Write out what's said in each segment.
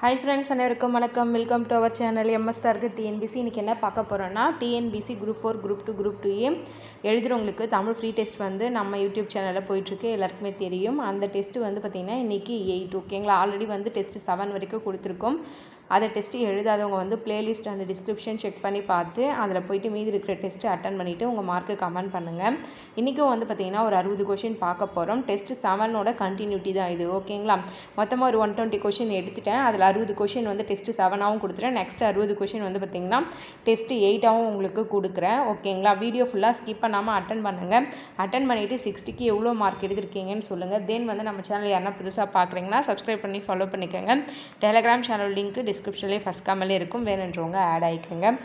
Hi friends அனைவருக்கும் வணக்கம். Welcome to our channel MS target TNPSC இன்றைக்கி என்ன பார்க்க போகிறோன்னா TNPSC group four group two group two A எழுதுகிறவங்களுக்கு Tamil free test வந்து நம்ம யூடியூப் சேனலில் போயிட்டுருக்கு. எல்லாருக்குமே தெரியும். அந்த டெஸ்ட்டு வந்து பார்த்திங்கன்னா இன்றைக்கி எயிட் ஓகேங்களா ஆல்ரெடி வந்து டெஸ்ட்டு செவன் வரைக்கும் கொடுத்துருக்கோம். அதை டெஸ்ட்டு எழுதாதவங்க வந்து பிளேலிஸ்ட் அந்த டிஸ்கிரிப்ஷன் செக் பண்ணி பார்த்து அதில் போயிட்டு மீதி இருக்கிற டெஸ்ட்டு அட்டன் பண்ணிவிட்டு உங்கள் மார்க்கு கமெண்ட் பண்ணுங்கள் இன்றைக்கும் வந்து பார்த்திங்கன்னா ஒரு அறுபது கொஷின் பார்க்க போகிறோம் டெஸ்ட்டு செவனோட கண்டினியூட்டி தான் இது. ஓகேங்களா மொத்தமாக ஒரு ஒன் டுவெண்ட்டி கொஷின் எடுத்துட்டேன். அதில் அறுபது கொஷின் வந்து டெஸ்ட்டு செவனாகவும் கொடுத்துட்டேன் நெக்ஸ்ட் அறுபது கொஷின் வந்து பார்த்திங்கன்னா டெஸ்ட்டு எயிட்டாகவும் உங்களுக்கு கொடுக்குறேன். ஓகேங்களா வீடியோ ஃபுல்லாக ஸ்கிப் பண்ணாமல் அட்டன் பண்ணுங்கள் அட்டன் பண்ணிவிட்டு சிக்ஸ்டிக்கு எவ்வளோ மார்க் எடுத்திருக்கீங்கன்னு சொல்லுங்கள் தென் வந்து நம்ம சேனல் யாருன்னா புதுசாக பார்க்குறீங்கன்னா சப்ஸ்கிரைப் பண்ணி ஃபாலோ பண்ணிக்கோங்க. டெலகிராம் சேனல் லிங்க்கு டிஸ்கிரிப்ஷன்லேயே ஃபஸ்ட் கமெண்ட்லேயே இருக்கும். வேணுன்றவங்க ஆட் ஆகிக்கோங்க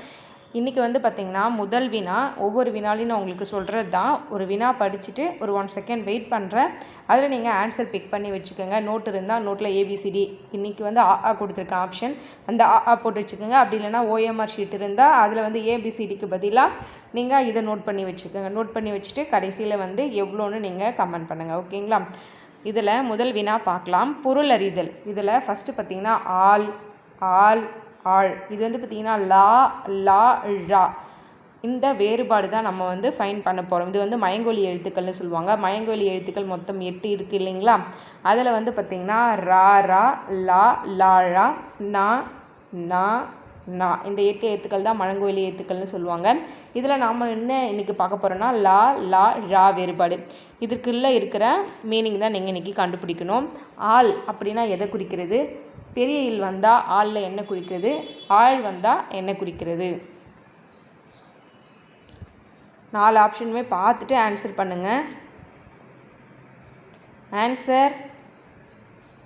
இன்றைக்கி வந்து பார்த்திங்கன்னா முதல் வினா ஒவ்வொரு வினாலையும் நான் உங்களுக்கு சொல்கிறது தான் ஒரு வினா படிச்சுட்டு ஒரு ஒன் செகண்ட் வெயிட் பண்ணுறேன் அதில் நீங்கள் ஆன்சர் பிக் பண்ணி வச்சுக்கோங்க. நோட் இருந்தால் நோட்டில் ஏபிசிடி இன்றைக்கி வந்து ஆ ஆ கொடுத்துருக்க ஆப்ஷன் அந்த ஆ ஆ போட்டு வச்சுக்கோங்க. அப்படி இல்லைனா ஓஎம்ஆர் ஷீட் இருந்தால் அதில் வந்து ஏபிசிடிக்கு பதிலாக நீங்கள் இதை நோட் பண்ணி வச்சுக்கோங்க. நோட் பண்ணி வச்சுட்டு கடைசியில் வந்து எவ்வளோன்னு நீங்கள் கமெண்ட் பண்ணுங்கள் ஓகேங்களா? இதில் முதல் வினா பார்க்கலாம். பொருள் அறிதல். இதில் ஃபஸ்ட்டு பார்த்திங்கன்னா ஆல் ஆல் ஆள். இது வந்து பார்த்திங்கன்னா லா லா ழா. இந்த வேறுபாடு தான் நம்ம வந்து ஃபைன் பண்ண போகிறோம் இது வந்து மயங்கொலி எழுத்துக்கள்னு சொல்லுவாங்க. மயங்கொலி எழுத்துக்கள் மொத்தம் எட்டு இருக்குது இல்லைங்களா? அதில் வந்து பார்த்திங்கன்னா ரா ரா லா லா நா நா நா. இந்த எட்டு எழுத்துக்கள் தான் மழங்கோலி எழுத்துக்கள்னு சொல்லுவாங்க. இதில் நாம் என்ன இன்றைக்கி பார்க்க போகிறோன்னா லா லா ழா வேறுபாடு. இதுக்குள்ளே இருக்கிற மீனிங் தான் நீங்கள் இன்றைக்கி கண்டுபிடிக்கணும். ஆள் அப்படின்னா எதை குறிக்கிறது? பெரிய இல் வந்தால் ஆளில் என்ன குறிக்கிறது ஆள் வந்தால் என்ன குறிக்கிறது நாலு ஆப்ஷனுமே பார்த்துட்டு ஆன்சர் பண்ணுங்கள் ஆன்சர்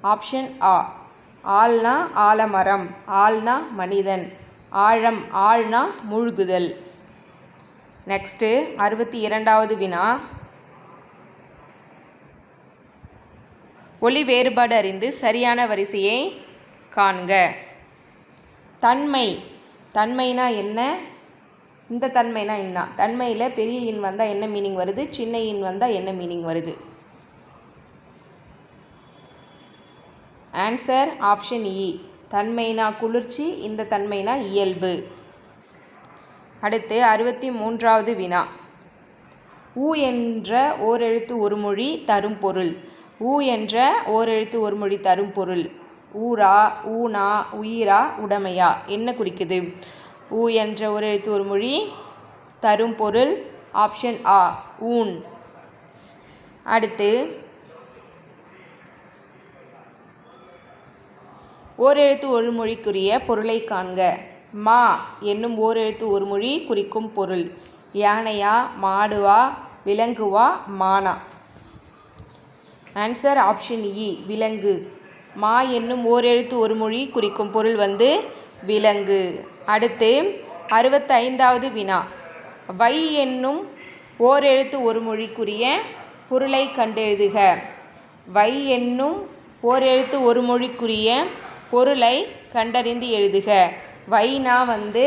ஆப்ஷன் ஆ. ஆள்னா ஆலமரம் ஆள்னா மனிதன் ஆழம் ஆழ்னா மூழ்குதல். நெக்ஸ்ட்டு அறுபத்தி இரண்டாவது வினா. ஒளி வேறுபாடு அறிந்து சரியான வரிசையை காண்க தன்மை. தன்மைனா என்ன? இந்த தன்மைனா என்ன தன்மையில் பெரிய இன் வந்தால் என்ன மீனிங் வருது? சின்ன இன் வந்தால் என்ன மீனிங் வருது? ஆன்சர் ஆப்ஷன் இ தன்மைனா குளிர்ச்சி இந்த தன்மைனா இயல்பு. அடுத்து அறுபத்தி மூன்றாவது வினா. ஊ என்ற ஓரெழுத்து ஒரு மொழி தரும் பொருள். ஊ என்ற ஓரெழுத்து ஒரு மொழி தரும் பொருள். ஊரா ஊனா உயிரா உடமையா? என்ன குறிக்குது? ஊ என்ற ஒரு எழுத்து ஒரு மொழி தரும் பொருள் ஆப்ஷன் ஆ ஊன். அடுத்து ஓரெழுத்து ஒரு மொழிக்குரிய பொருளை காண்க. மா என்னும் ஓரெழுத்து ஒரு மொழி குறிக்கும் பொருள். யானையா மாடுவா விலங்குவா மானா? ஆன்சர் ஆப்ஷன் இ விலங்கு. மா என்னும் ஓரெழுத்து ஒரு மொழி குறிக்கும் பொருள் வந்து விலங்கு. அடுத்து அறுபத்தைந்தாவது வினா. வை என்னும் ஓரெழுத்து ஒரு மொழிக்குரிய பொருளை கண்டெழுதுக. வை என்னும் ஓரெழுத்து ஒரு மொழிக்குரிய பொருளை கண்டறிந்து எழுதுக. வைனா வந்து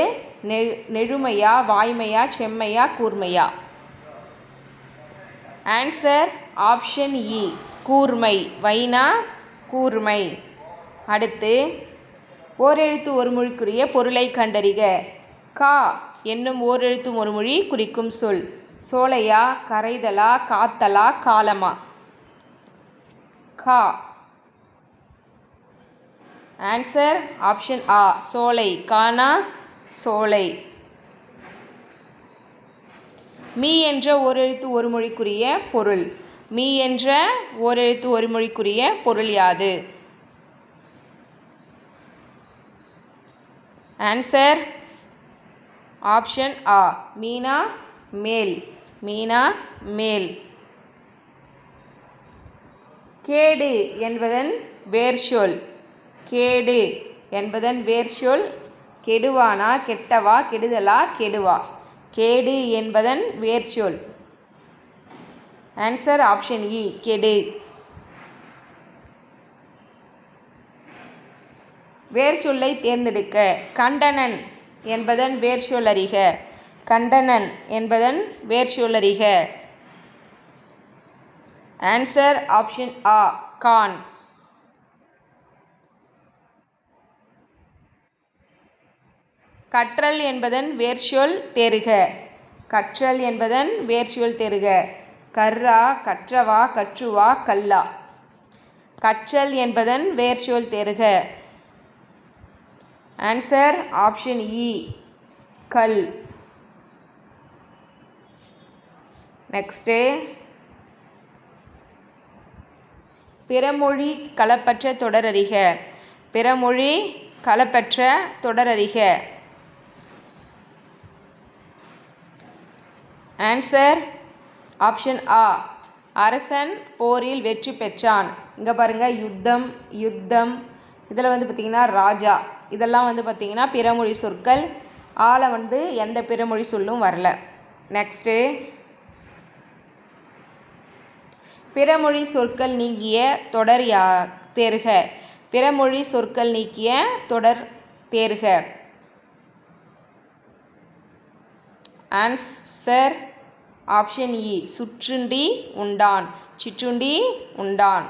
நெ நெழுமையா வாய்மையா செம்மையா கூர்மையா? ஆன்சர் ஆப்ஷன் இ கூர்மை. வைனா கூர்மை. அடுத்து ஓரெழுத்து ஒரு மொழிக்குரிய பொருளை கண்டறிக. கா என்னும் ஓரெழுத்து ஒரு மொழி குறிக்கும் சொல். சோலையா கரைதலா காத்தலா காலமா? கா. ஆன்சர் ஆப்ஷன் ஆ சோலை. கானா? சோலை. மீ என்ற ஓரெழுத்து ஒரு மொழிக்குரிய பொருள். மீ என்ற ஓரெழுத்து ஒரு மொழிக்குரிய பொருள் யாது? ஆன்சர் ஆப்ஷன் ஆ மீனா மேல். மீனா மேல். கேடு என்பதன் வேர்ச்சொல் கேடு என்பதன் வேர்ச்சொல் கெடுவானா கெட்டவா கெடுதலா கெடுவா? கேடு என்பதன் வேர்ச்சொல் ஆன்சர் ஆப்ஷன் இ கெடு. வேர்ச்சொல்லை தேர்ந்தெடுக்க. கண்டனன் என்பதன் வேர்ச்சொல்லறிக கண்டனன் என்பதன் வேர்ச்சொல்லறிக ஆன்சர் ஆப்ஷன் ஆ கான். கற்றல் என்பதன் வேர்ச்சொல் தெருக கற்றல் என்பதன் வேர்ச்சொல் தெருக கர்ரா கற்றவா கற்றுவா கல்லா. கற்றல் என்பதன் வேர்ச்சொல் தெருக ஆன்சர் ஆப்ஷன் இ கல். நெக்ஸ்ட்டு பிறமொழி களப்பற்ற தொடரறிக. பிறமொழி களப்பற்ற தொடரறிக. ஆன்சர் ஆப்ஷன் ஆ அரசன் போரில் வெற்றி பெற்றான். இங்கே பாருங்கள் யுத்தம் யுத்தம். இதில் வந்து பார்த்திங்கன்னா ராஜா. இதெல்லாம் வந்து பார்த்திங்கன்னா பிறமொழி சொற்கள். ஆளை வந்து எந்த பிறமொழி சொல்லும் வரல. நெக்ஸ்ட்டு பிறமொழி சொற்கள் நீங்கிய தொடர் யா தேர்க பிறமொழி சொற்கள் நீக்கிய தொடர் தேர்க ஆன்சர் ஆப்ஷன் இ சுற்றுண்டி உண்டான். சிற்றுண்டி உண்டான்.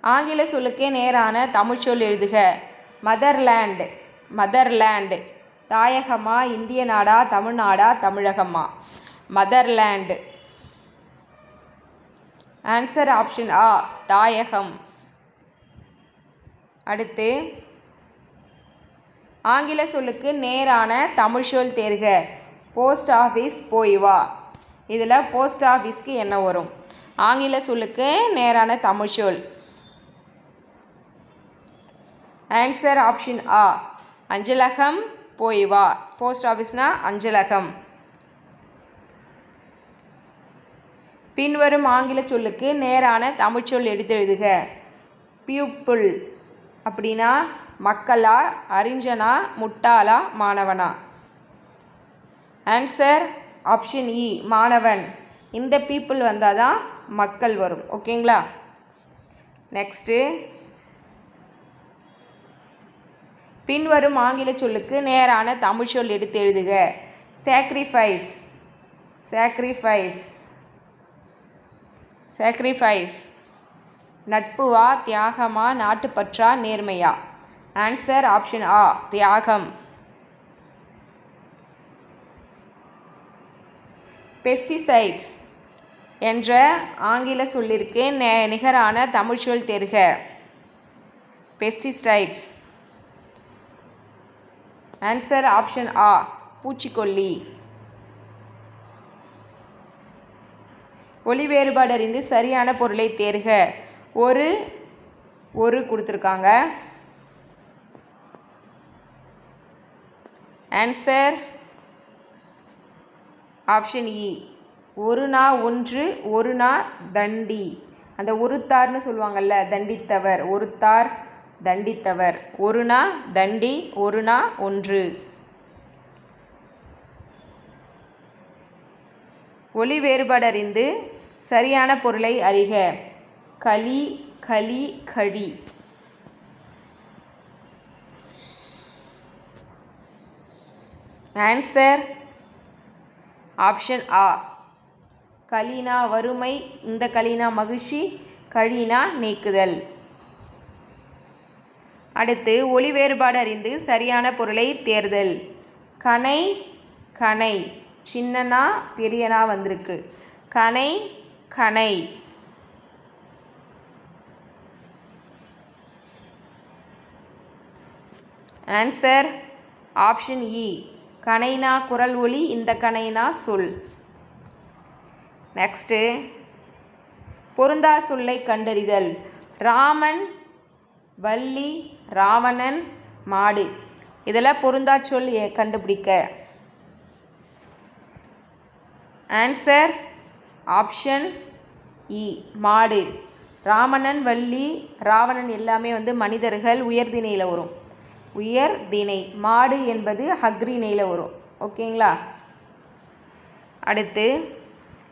ஆங்கில சொல்லுக்கே நேரான தமிழ் சொல் எழுதுக. Motherland motherland. தாயகமா இந்திய நாடா தமிழ்நாடா தமிழகமா? மதர்லேண்டு. ஆன்சர் ஆப்ஷன் ஆ தாயகம். அடுத்து ஆங்கில சொல்லுக்கு நேரான தமிழ் சொல் தேர்க. போஸ்ட் ஆஃபீஸ் போய் வா. இதில் போஸ்ட் ஆஃபீஸ்க்கு என்ன வரும்? ஆங்கில சொல்லுக்கு நேரான தமிழ் சொல். ஆன்சர் ஆப்ஷன் ஆ அஞ்சலகம் போய் வா. போஸ்ட் ஆஃபீஸ்னால் அஞ்சலகம். பின்வரும் ஆங்கில சொல்லுக்கு நேரான தமிழ்ச்சொல் எடுத்து எழுதுக. பியூப்புள் அப்படின்னா மக்களா அறிஞனா முட்டாளா மாணவனா? ஆன்சர் ஆப்ஷன் இ மாணவன். இந்த பீப்புள் வந்தால் தான் மக்கள் வரும். ஓகேங்களா நெக்ஸ்ட்டு பின்வரும் ஆங்கில சொல்லுக்கு நேரான தமிழ் சொல் எடுத்து எழுதுக. சாக்ரிஃபைஸ் சாக்ரிஃபைஸ் சாக்ரிஃபைஸ் நட்புவா தியாகமா நாட்டுப்பற்றா நேர்மையா? ஆன்சர் ஆப்ஷன் ஆ தியாகம் பெஸ்டிசைட்ஸ் என்ற ஆங்கில சொல்லிற்கு நெ நிகரான தமிழ்ச்சொல் தெருக. பெஸ்டிசைட்ஸ் ஆன்சர் ஆப்ஷன் ஆ பூச்சிக்கொல்லி. ஒளி வேறுபாடு அறிந்து சரியான பொருளை தேர்க. ஒரு ஒரு கொடுத்துருக்காங்க. ஆன்சர் ஆப்ஷன் இ ஒரு நா ஒன்று ஒரு நா தண்டி. அந்த ஒருத்தார்னு சொல்லுவாங்கல்ல தண்டித்தவர். ஒருத்தார் தண்டித்தவர். ஒரு நா தண்டி ஒரு நா ஒன்று. ஒளி வேறுபாடு அறிந்து சரியான பொருளை அறிக. களி களி கழி ஆன்சர் ஆப்ஷன் ஆ கலீனா வறுமை இந்த கலீனா மகிழ்ச்சி கழினா நீக்குதல். அடுத்து ஒளி வேறுபாடு அறிந்து சரியான பொருளை தேர்தல். கனை கனை. சின்னனா பெரியனா வந்திருக்கு. கனை கனை. ஆன்சர் ஆப்ஷன் இ கனைனா குரல் ஒளி இந்த கனைனா சொல். நெக்ஸ்ட்டு பொருந்தா சொல்லை கண்டறிதல். ராமன் வள்ளி ராவணன் மாடு. இதில் பொருந்தா சொல் கண்டுபிடிக்க. ஆன்சர் ஆப்ஷன் இ மாடு. ராமணன் வள்ளி ராவணன் எல்லாமே வந்து மனிதர்கள் உயர்திணையில் வரும். உயர் திணை. மாடு என்பது ஹக்ரிணையில் வரும். ஓகேங்களா? அடுத்து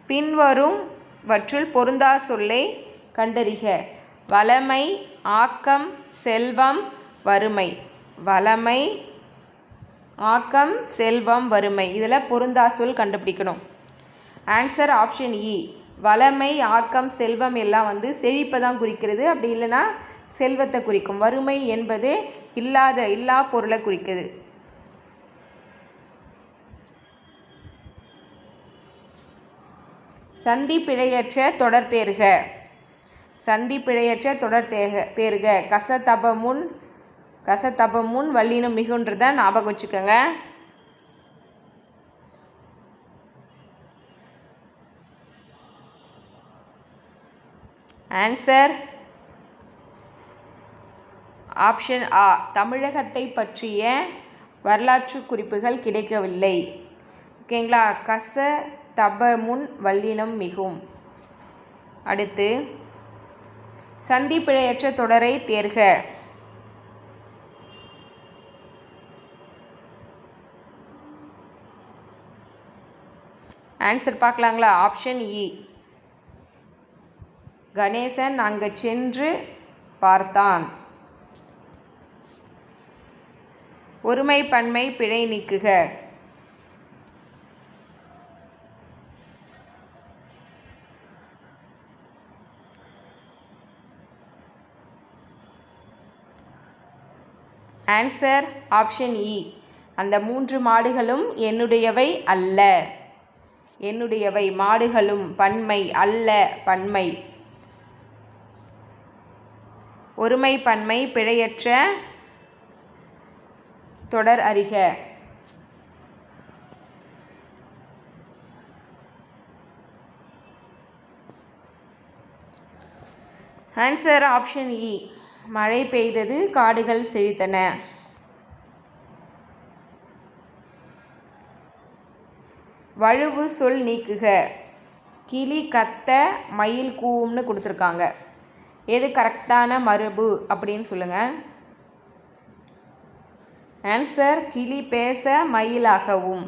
பின்வரும் வற்றுள் பொருந்தா சொல்லை கண்டறிக. வளமை ஆக்கம் செல்வம் வறுமை. வளமை ஆக்கம் செல்வம் வறுமை. இதில் பொருந்தா சொல் கண்டுபிடிக்கணும். ஆன்சர் ஆப்ஷன் இ வளமை ஆக்கம் செல்வம் எல்லாம் வந்து செழிப்பை தான் குறிக்கிறது. அப்படி இல்லைன்னா செல்வத்தை குறிக்கும். வறுமை என்பது இல்லாத இல்லா பொருளை குறிக்குது. சந்தி பிழையற்ற தொடர் தேர்க சந்தி பிழையற்ற தொடர் தேர்க தேர்க கச முன் கச முன் வல்லினம் மிகுன்றதை ஞாபகம் வச்சுக்கோங்க. ஆன்சர் ஆப்ஷன் ஆ தமிழகத்தை பற்றிய வரலாற்று குறிப்புகள் கிடைக்கவில்லை. ஓகேங்களா? கச தப முன் வல்லினம் மிகும். அடுத்து சந்திப்பிழையற்ற தொடரை தேர்க. ஆன்சர் பார்க்கலாங்களா? ஆப்ஷன் இ e. கணேசன் அங்கே சென்று பார்த்தான். ஒருமை பன்மை பிழை நீக்குக. ஆன்சர் ஆப்ஷன் இ அந்த மூன்று மாடுகளும் என்னுடையவை அல்ல. என்னுடையவை மாடுகளும் பன்மை அல்ல பன்மை. ஒருமை பன்மை பிழையற்ற தொடர் அறிக. ஆன்சர் ஆப்ஷன் இ மழை பெய்தது காடுகள் செழித்தன. வழுவு சொல் நீக்குக. கிளி கத்த மயில் கூவும்னு கொடுத்துருக்காங்க. எது கரெக்டான மரபு அப்படின்னு சொல்லுங்கள் ஆன்சர் கிளி பேச மயிலாகவும்.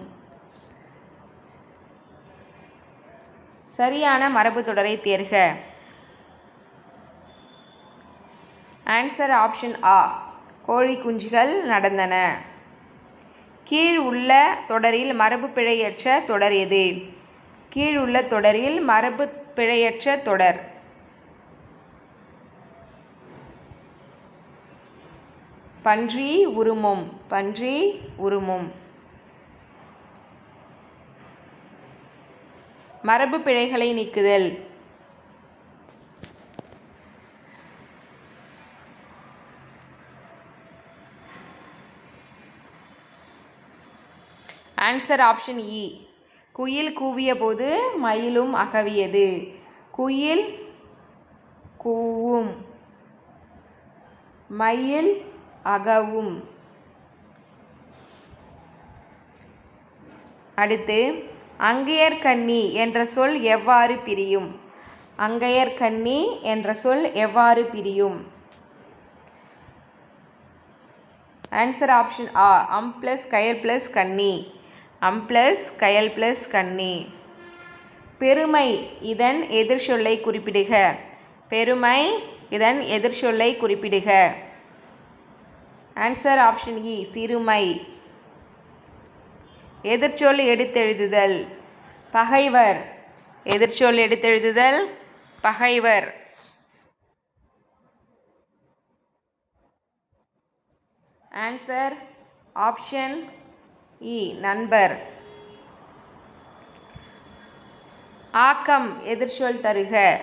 சரியான மரபு தொடரை தேர்க. ஆன்சர் ஆப்ஷன் ஆ கோழி குஞ்சுகள் நடந்தன. கீழ் உள்ள தொடரில் மரபு பிழையற்ற தொடர் எது? கீழ் உள்ள தொடரில் மரபு பிழையற்ற தொடர். பன்றி உருமும் பன்றி உருமும். மரபு பிழைகளை நீக்குதல். ஆன்சர் ஆப்ஷன் இ குயில் கூவிய போது மயிலும் அகவியது. குயில் கூவும். மயில் அகவும். அடுத்து அங்கையர்கண்ணி என்ற சொல் எவ்வாறு பிரியும்? அங்கையர்கண்ணி என்ற சொல் எவ்வாறு பிரியும்? ஆன்சர் ஆப்ஷன் ஆ அம் ப்ளஸ் கயல் ப்ளஸ் கன்னி. அம் ப்ளஸ் கயல் ப்ளஸ் கன்னி. பெருமை இதன் எதிர்ச்சொல்லை குறிப்பிடுக. பெருமை இதன் எதிர் சொல்லை குறிப்பிடுக. ஆன்சர் ஆப்ஷன் இ சிறுமை. எதிர்ச்சொல் எடுத்தெழுதுதல். பகைவர். எதிர்ச்சொல் எடுத்தெழுதுதல். பகைவர். ஆன்சர் ஆப்ஷன் இ நண்பர். ஆக்கம் எதிர்ச்சொல் தருக.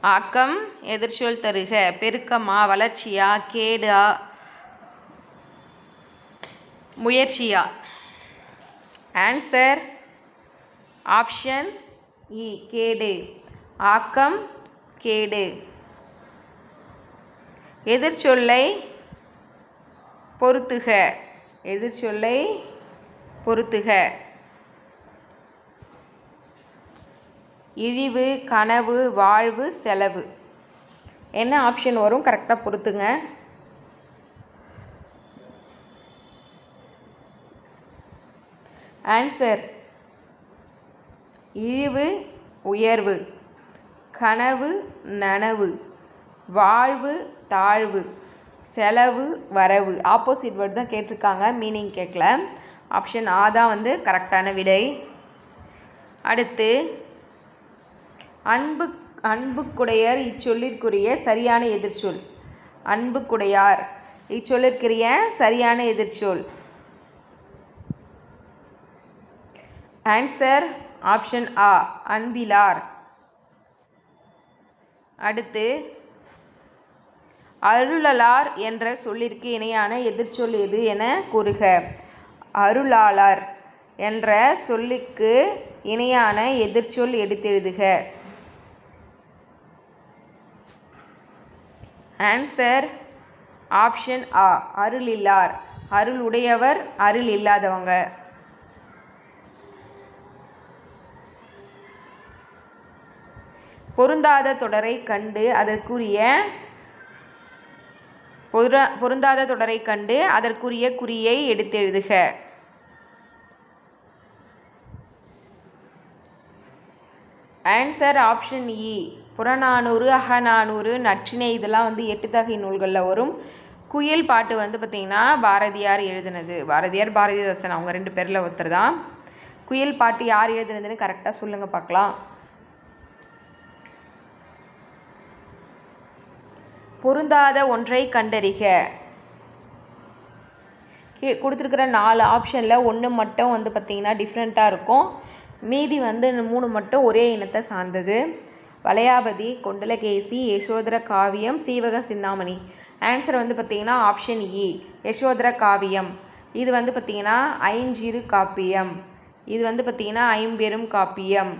ஆக்கம் எதிர்ச்சொல் தருக. பெருக்கமா வளர்ச்சியா கேடா முயற்சியா? ஆன்சர் ஆப்ஷன் இ கேடு. ஆக்கம் கேடு. எதிர்ச்சொல்லை பொருத்துக. எதிர்ச்சொல்லை பொருத்துக. இழிவு கனவு வாழ்வு செலவு. என்ன ஆப்ஷன் வரும்? கரெக்டாக பொறுத்துங்க ஆன்சர் இழிவு உயர்வு. கனவு நனவு. வாழ்வு தாழ்வு. செலவு வரவு. ஆப்போசிட் வேர்டு தான் கேட்டிருக்காங்க. மீனிங் கேட்கல. ஆப்ஷன் ஆ தான் வந்து கரெக்டான விடை. அடுத்து அன்பு அன்புக்குடையர் இச்சொல்லிற்குரிய சரியான எதிர்ச்சொல். அன்புக்குடையார். இச்சொல்லிற்குரிய சரியான எதிர்ச்சொல். ஆன்சர் ஆப்ஷன் ஆ அன்பிலார் அடுத்து அருளலார் என்ற சொல்லிற்கு இணையான எதிர்ச்சொல் எது என கூறுக. அருளாளர் என்ற சொல்லுக்கு இணையான எதிர்ச்சொல் எடுத்தெழுதுக ஆன்சர் ஆப்ஷன் ஆ அருள் இல்லார் அருள் உடையவர் அருள் இல்லாதவங்க. பொருந்தாத தொடரை கண்டு அதற்குரிய பொருந்தா பொருந்தாத தொடரை கண்டு அதற்குரிய குறியை எடுத்தெழுதுக ஆன்சர் ஆப்ஷன் இ e. புறநானூறு அகநானூறு நற்றினை இதெல்லாம் வந்து எட்டுத்தகை நூல்களில் வரும். குயில் பாட்டு வந்து பார்த்திங்கன்னா பாரதியார் எழுதினது. பாரதியார் பாரதிதாசன் அவங்க ரெண்டு பேரில் ஒருத்தர் தான். குயில் பாட்டு யார் எழுதுனதுன்னு கரெக்டாக சொல்லுங்கள் பார்க்கலாம். பொருந்தாத ஒன்றை கண்டறிக. கொடுத்துருக்குற நாலு ஆப்ஷனில் ஒன்று மட்டும் வந்து பார்த்திங்கன்னா டிஃப்ரெண்ட்டாக இருக்கும். மீதி வந்து மூணு மட்டும் ஒரே இனத்தை சார்ந்தது. வளையாபதி கொண்டலகேசி யசோதர காவியம் சீவக சிந்தாமணி. ஆன்சர் வந்து பார்த்திங்கன்னா ஆப்ஷன் இ e, யசோதர காவியம். இது வந்து பார்த்திங்கன்னா ஐஞ்சிறு காப்பியம். இது வந்து பார்த்திங்கன்னா ஐம்பெரும் காப்பியம்.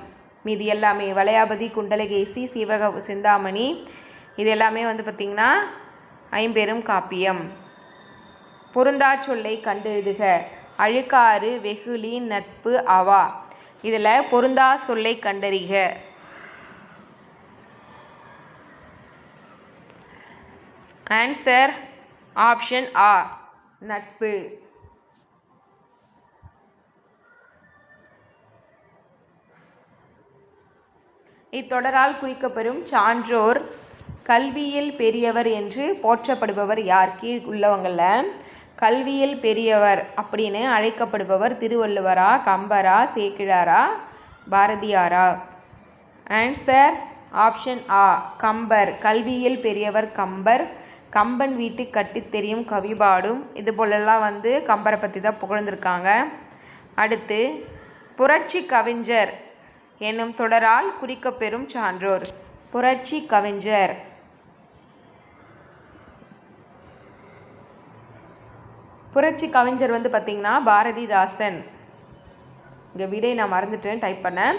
மீதி எல்லாமே வளையாபதி குண்டலகேசி சீவக சிந்தாமணி. இது எல்லாமே வந்து பார்த்திங்கன்னா ஐம்பெரும் காப்பியம். பொருந்தா சொல்லை கண்டெழுதுக. அழுக்காறு வெகுளி நட்பு அவா இதில் பொருந்தா சொல்லை கண்டறிக. ஆன்சர் ஆப்ஷன் ஆ நட்பு. இத்தொடரால் குறிக்கப்பெறும் சான்றோர் கல்வியில் பெரியவர் என்று போற்றப்படுபவர் யார்? கீழ் உள்ளவங்களில். கல்வியில் பெரியவர் அப்படின்னு அழைக்கப்படுபவர் திருவள்ளுவரா கம்பரா சேக்கிழாரா பாரதியாரா? ஆன்சர் ஆப்ஷன் ஆ கம்பர். கல்வியில் பெரியவர் கம்பர். கம்பன் வீட்டு கட்டித் தெரியும் கவிபாடும். இது போலெல்லாம் வந்து கம்பரை பற்றி தான் புகழ்ந்திருக்காங்க. அடுத்து புரட்சி கவிஞர் என்னும் தொடரால் குறிக்கப்பெறும் சான்றோர். புரட்சி கவிஞர் புரட்சி கவிஞர் வந்து பார்த்திங்கன்னா பாரதிதாசன். இங்கே விடை நான் மறந்துட்டேன் டைப் பண்ணேன்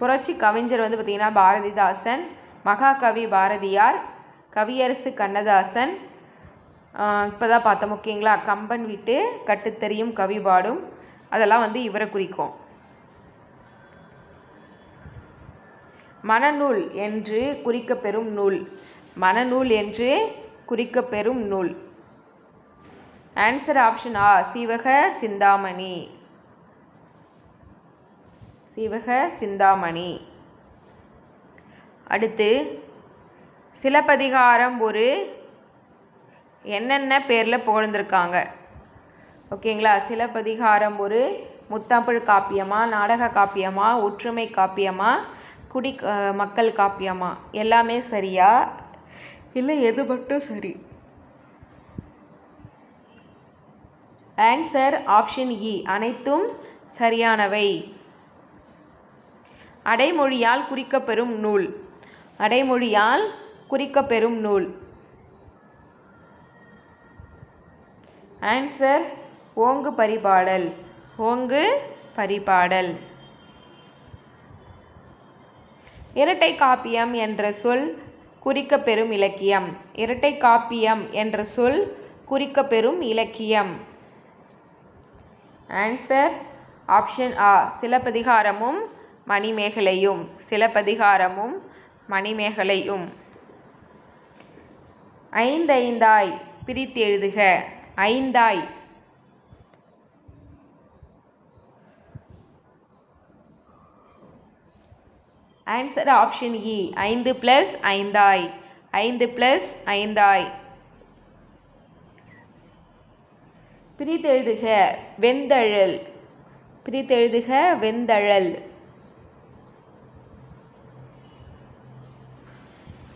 புரட்சி கவிஞர் வந்து பார்த்திங்கன்னா பாரதிதாசன் மகாகவி பாரதியார் கவியரசு கண்ணதாசன். இப்போ தான் பார்த்தோம் ஓகேங்களா? கம்பன் வீட்டு கட்டுத்தெரியும் கவி பாடும். அதெல்லாம் வந்து இவரை குறிக்கும். மனநூல் என்று குறிக்கப்பெறும் நூல். மனநூல் என்று குறிக்கப்பெறும் நூல். ஆன்சர் ஆப்ஷன் ஆ சிவக சிந்தாமணி. சிவக சிந்தாமணி. அடுத்து சிலப்பதிகாரம் ஒரு என்னென்ன பேரில் புகழ்ந்திருக்காங்க? ஓகேங்களா? சிலப்பதிகாரம் ஒரு முத்தமிழ் காப்பியமா நாடக காப்பியமா ஒற்றுமை காப்பியமா குடி மக்கள் காப்பியமா? எல்லாமே சரியா? இல்லை எது மட்டும் சரி? ஆன்சர் ஆப்ஷன் இ அனைத்தும் சரியானவை. அடைமொழியால் குறிக்கப்பெறும் நூல். அடைமொழியால் குறிக்கப்பெறும் நூல். ஆன்சர் ஓங்கு பரிபாடல். ஓங்கு பரிபாடல். இரட்டை காப்பியம் என்ற சொல் குறிக்கப்பெறும் இலக்கியம். இரட்டை காப்பியம் என்ற சொல் குறிக்கப்பெறும் இலக்கியம். ஆன்சர் ஆப்ஷன் ஆ சிலப்பதிகாரமும் மணிமேகலையும். சிலப்பதிகாரமும் மணிமேகலையும். ஐந்தைந்தாய் பிரித்தெழுதுக ஐந்தாய். ஆன்சர் ஆப்ஷன் இ ஐந்து ப்ளஸ் ஐந்தாய். ஐந்து ப்ளஸ் ஐந்தாய். பிரித்தெழுதுக வெந்தழல். பிரித்தெழுதுக வெந்தழல்.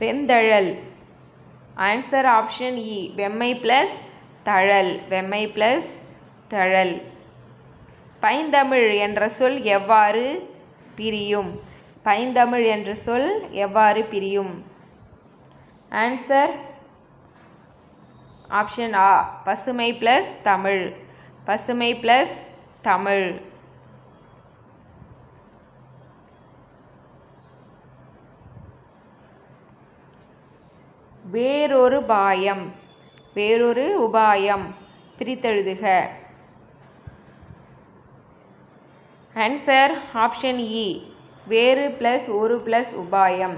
வெந்தழல். ஆன்சர் ஆப்ஷன் இ வெம்மை ப்ளஸ் தழல். வெம்மை ப்ளஸ் தழல். பைந்தமிழ் என்ற சொல் எவ்வாறு பிரியும்? பைந்தமிழ் என்ற சொல் எவ்வாறு பிரியும்? ஆன்சர் ஆப்ஷன் ஆ பசுமை ப்ளஸ் தமிழ். பசுமை ப்ளஸ் தமிழ். வேறொரு பாயம். வேறொரு உபாயம். பிரித்தெழுதுக. ஆன்சர் ஆப்ஷன் இ வேறு ப்ளஸ் ஒரு ப்ளஸ் உபாயம்.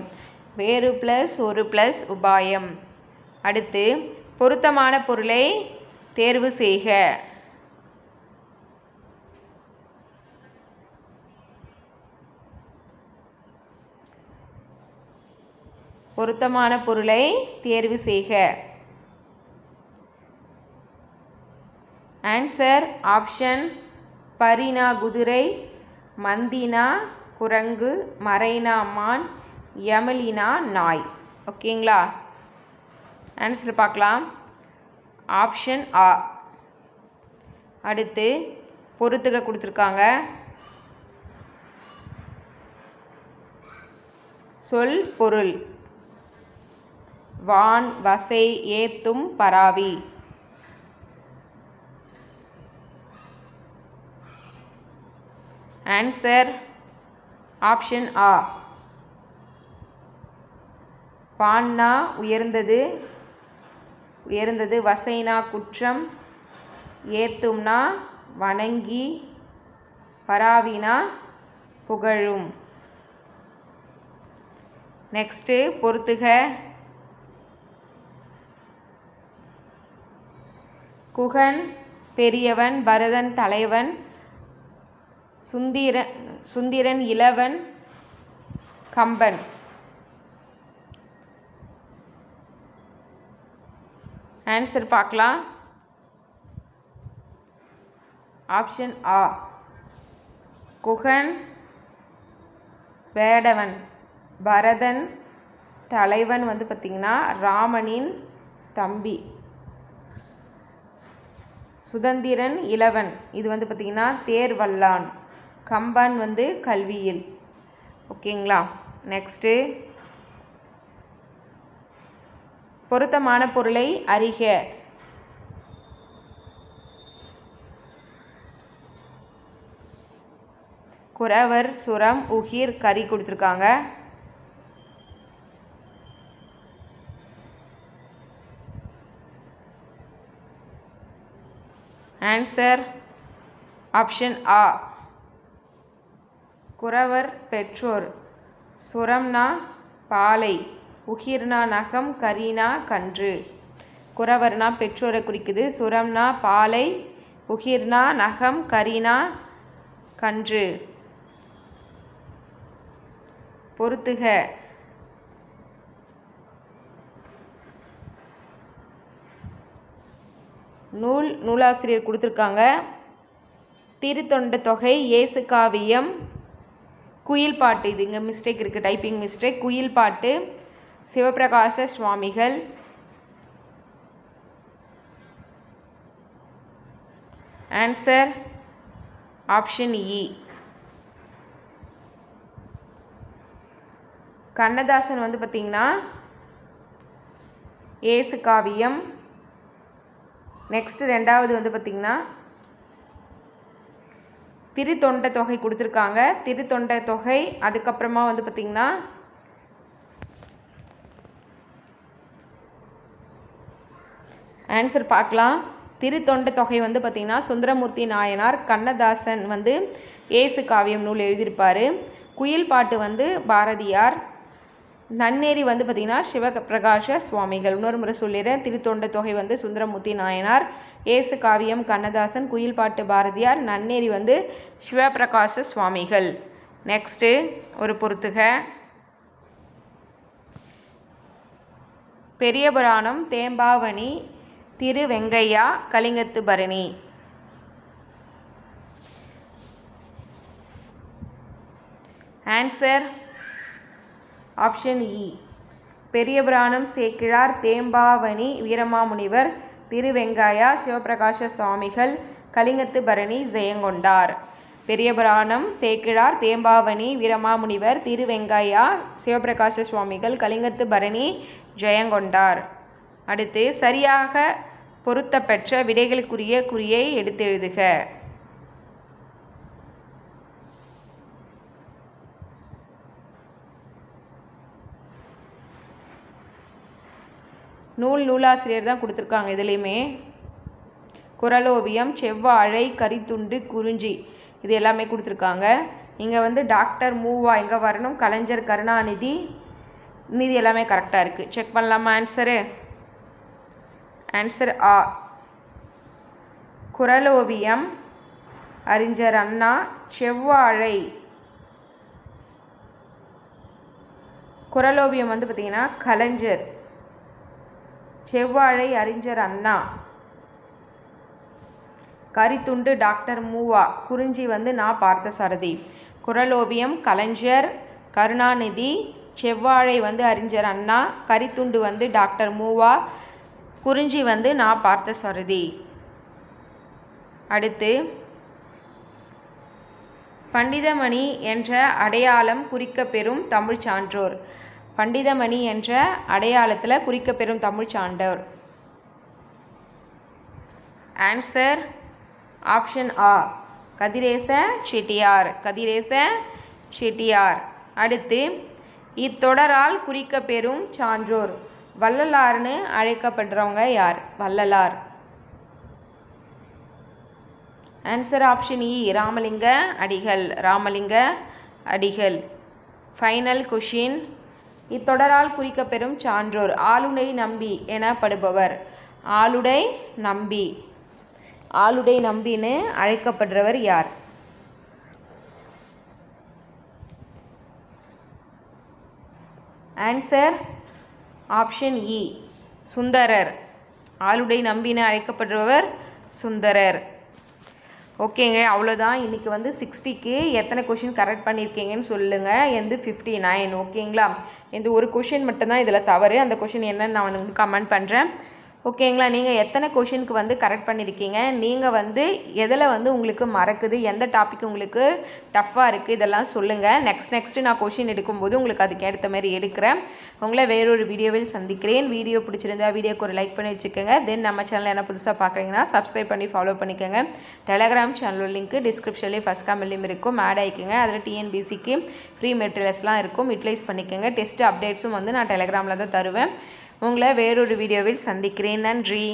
வேறு ப்ளஸ் ஒரு ப்ளஸ் உபாயம். அடுத்து பொருத்தமான பொருளை தேர்வு செய்க. பொருத்தமான பொருளை தேர்வு செய்க. ஆன்சர் ஆப்ஷன் பரினா குதிரை மந்தினா குரங்கு மரைனா மான் யமலினா நாய். ஓகேங்களா ஆன்சர் பார்க்கலாம். ஆப்ஷன் ஆ அடுத்து பொறுத்துக்க கொடுத்துருக்காங்க. சொல் பொருள். வான் வசை ஏத்தும் பராவி. ஆன்சர் ஆப்ஷன் ஆ பான்னா உயர்ந்தது உயர்ந்தது. வசைனா குற்றம். ஏத்தும்னா வணங்கி பராவினா புகழும். நெக்ஸ்ட்டு பொறுத்துக. குகன் பெரியவன் பரதன் தலைவன் சுந்திரன் சுந்திரன் இளவன் கம்பன். ஆன்சர் பார்க்கலாம். ஆப்ஷன் ஆ குகன் வேடவன் பரதன் தலைவன் வந்து பார்த்திங்கன்னா ராமனின் தம்பி. சுதந்திரன் இளவன். இது வந்து பார்த்திங்கன்னா தேர்வல்லான். கம்பன் வந்து கல்வியில். ஓகேங்களா? நெக்ஸ்ட்டு பொருத்தமான பொருளை அறிக. குறவர் சுரம் உகிர் கறி கொடுத்துருக்காங்க. ஆன்சர் ஆப்ஷன் ஆ குறவர் பெற்றோர். சுரம்னா பாலை. உகிர்னா நகம் கரீனா கன்று. குறவர்னா பெற்றோரை குறிக்குது. சுரம்னா பாலை உகிர்னா நகம் கரீனா கன்று. பொறுத்துக. நூல் நூலாசிரியர் கொடுத்துருக்காங்க. திருத்தொண்ட தொகை இயேசு காவியம். குயில் பாட்டு இது இங்கே மிஸ்டேக் இருக்குது டைப்பிங் மிஸ்டேக் குயில் பாட்டு. சிவபிரகாச சுவாமிகள். ஆன்சர் ஆப்ஷன் இ கண்ணதாசன் வந்து பார்த்திங்கன்னா ஏசு காவியம். நெக்ஸ்ட் ரெண்டாவது வந்து பார்த்திங்கன்னா திருத்தொண்ட தொகை கொடுத்துருக்காங்க. திருத்தொண்ட தொகை அதுக்கப்புறமா வந்து பார்த்திங்கன்னா ஆன்சர் பார்க்கலாம். திருத்தொண்ட தொகை வந்து பார்த்திங்கன்னா சுந்தரமூர்த்தி நாயனார் கண்ணதாசன் வந்து ஏசு காவியம் நூல் எழுதியிருப்பார். குயில் பாட்டு வந்து பாரதியார். நன்னேரி வந்து பார்த்திங்கன்னா சிவபிரகாஷ சுவாமிகள். இன்னொரு முறை சொல்லிடுறேன். திருத்தொண்ட தொகை வந்து சுந்தரமூர்த்தி நாயனார். ஏசு காவியம் கண்ணதாசன் குயில் பாட்டு பாரதியார். நன்னேரி வந்து சிவபிரகாச சுவாமிகள். நெக்ஸ்ட்டு ஒரு பொறுத்துக. பெரிய புராணம் தேம்பாவணி திரு வெங்கையா கலிங்கத்து பரணி. ஆன்சர் ஆப்ஷன் இ பெரியபுராணம் சேக்கிழார் தேம்பாவணி வீரமாமுனிவர் திருவெங்காயா சிவபிரகாச சுவாமிகள் கலிங்கத்து பரணி ஜெயங்கொண்டார். பெரியபுராணம் சேக்கிழார் தேம்பாவணி வீரமாமுனிவர் திருவெங்காயா சிவபிரகாச சுவாமிகள் கலிங்கத்து பரணி ஜெயங்கொண்டார். அடுத்து சரியாக பொருத்தப்பெற்ற விடைகளுக்குரிய குறியை எடுத்து எழுதுக. நூல் நூலாசிரியர் தான் கொடுத்துருக்காங்க இதுலேயுமே. குரலோவியம் செவ்வாழை கரித்துண்டு குறிஞ்சி இது எல்லாமே கொடுத்துருக்காங்க. இங்கே வந்து டாக்டர் மூவா எங்கே வரணும்? கலைஞர் கருணாநிதி. நிதி எல்லாமே கரெக்டாக இருக்குது செக் பண்ணலாமா ஆன்சரு ஆன்சர் ஆ குரலோவியம். அறிஞர் அண்ணா செவ்வாழை. குரலோவியம் வந்து பார்த்திங்கன்னா கலைஞர். செவ்வாழை அறிஞர் அண்ணா. கரித்துண்டு டாக்டர் மூவா. குறிஞ்சி வந்து நான் பார்த்த சாரதி குரலோவியம் கலைஞர். கருணாநிதி. செவ்வாழை வந்து அறிஞர் அண்ணா. கரித்துண்டு வந்து டாக்டர் மூவா. குறிஞ்சி வந்து நான் பார்த்த சாரதி. அடுத்து பண்டிதமணி என்ற அடையாளம் குறிக்கப்பெறும் தமிழ் சான்றோர். பண்டிதமணி என்ற அடையாளத்தில் குறிக்கப்பெறும் தமிழ் சான்றோர். ஆன்சர் ஆப்ஷன் ஆ கதிரேச செட்டியார். கதிரேச செட்டியார். அடுத்து இத்தொடரால் குறிக்கப்பெறும் சான்றோர். வள்ளலார்னு அழைக்கப்படுறவங்க யார்? வள்ளலார். ஆன்சர் ஆப்ஷன் இ ராமலிங்க அடிகள். ராமலிங்க அடிகள். ஃபைனல் கொஷின் இத்தொடரால் குறிக்கப்பெறும் சான்றோர் ஆளுடை நம்பி எனப்படுபவர். ஆளுடை நம்பி. ஆளுடை நம்பின்னு அழைக்கப்படுறவர் யார்? ஆன்சர் ஆப்ஷன் இ சுந்தரர். ஆளுடை நம்பின அழைக்கப்படுபவர் சுந்தரர். ஓகேங்க அவ்வளோதான் இன்றைக்கி வந்து சிக்ஸ்டிக்கு எத்தனை கொஷின் கரெக்ட் பண்ணியிருக்கீங்கன்னு சொல்லுங்கள் எந்த ஃபிஃப்டி நைன் ஓகேங்களா? இந்த ஒரு கொஷின் மட்டும்தான் இதில் தவறு. அந்த கொஷின் என்னன்னு நான் உங்களுக்கு கமெண்ட் பண்ணுறேன் ஓகேங்களா? நீங்கள் எத்தனை கொஷினுக்கு வந்து கரெக்ட் பண்ணியிருக்கீங்க நீங்கள் வந்து எதில் வந்து உங்களுக்கு மறக்குது? எந்த டாபிக் உங்களுக்கு டஃப்பாக இருக்குது இதெல்லாம் சொல்லுங்கள் நெக்ஸ்ட் நெக்ஸ்ட்டு நான் கொஷின் எடுக்கும்போது உங்களுக்கு அதுக்கு ஏற்ற மாதிரி எடுக்கிறேன். உங்களை வேறொரு வீடியோவில் சந்திக்கிறேன். வீடியோ பிடிச்சிருந்தா வீடியோக்கு ஒரு லைக் பண்ணி வச்சுக்கோங்க. தென் நம்ம சேனல் என்ன புதுசாக பார்க்குறீங்கன்னா சப்ஸ்கிரைப் பண்ணி ஃபாலோ பண்ணிக்கோங்க. டெலகிராம் சேனல் லிங்க்கு டிஸ்கிரிப்ஷன்லேயும் ஃபஸ்ட் கமெண்ட்லேயும் இருக்கும். ஆட் ஆகிக்கோங்க அதில் டிஎன்பிசிக்கு ஃப்ரீ மெட்டீரியல்ஸ்லாம் இருக்கும். யூட்டிலைஸ் பண்ணிக்கோங்க. டெஸ்ட் அப்டேட்ஸும் வந்து நான் டெலகிராமில் தான் தருவேன். உங்களை வேறொரு வீடியோவில் சந்திக்கிறேன். நன்றி.